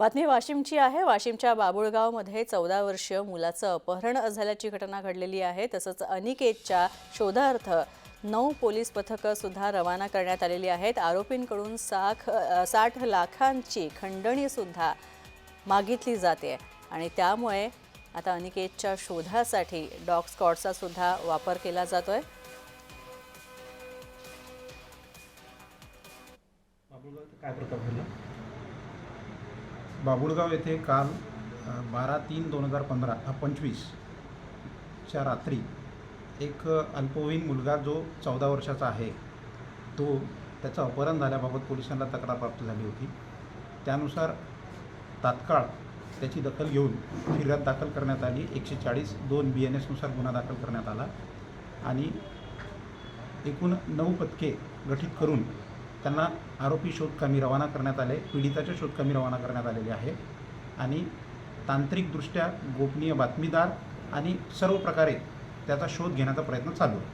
बातमी वाशिमची आहे. वाशिमच्या बाबुळगावमध्ये चौदा वर्षीय मुलाचं अपहरण झाल्याची घटना घडलेली आहे. तसंच अनिकेतच्या शोधार्थ नऊ पोलीस पथकं सुद्धा रवाना करण्यात आलेली आहेत. आरोपींकडून साख साठ लाखांची खंडणीसुद्धा मागितली जाते. आणि त्यामुळे आता अनिकेतच्या शोधासाठी डॉग स्कॉटचा सुद्धा वापर केला जातोय. काय प्रकार बाबुळगाव येथे काल बारा तीन दोन हजार पंधरा पंचवीसच्या रात्री एक अल्पवयीन मुलगा जो चौदा वर्षाचा आहे तो त्याचं अपहरण झाल्याबाबत पोलिसांना तक्रार प्राप्त झाली होती. त्यानुसार तात्काळ त्याची दखल घेऊन फिर्याद दाखल करण्यात आली. एकशे चाळीस दोन बी एन एसनुसार गुन्हा दाखल करण्यात आला आणि एकूण नऊ पथके गठीत करून त्यांना आरोपी शोधकामी रवाना करण्यात आले पीडिताच्या शोधकामी रवाना करण्यात आलेले आहे. आणि तांत्रिकदृष्ट्या गोपनीय बातमीदार आणि सर्व प्रकारे त्याचा शोध घेण्याचा प्रयत्न चालू आहे.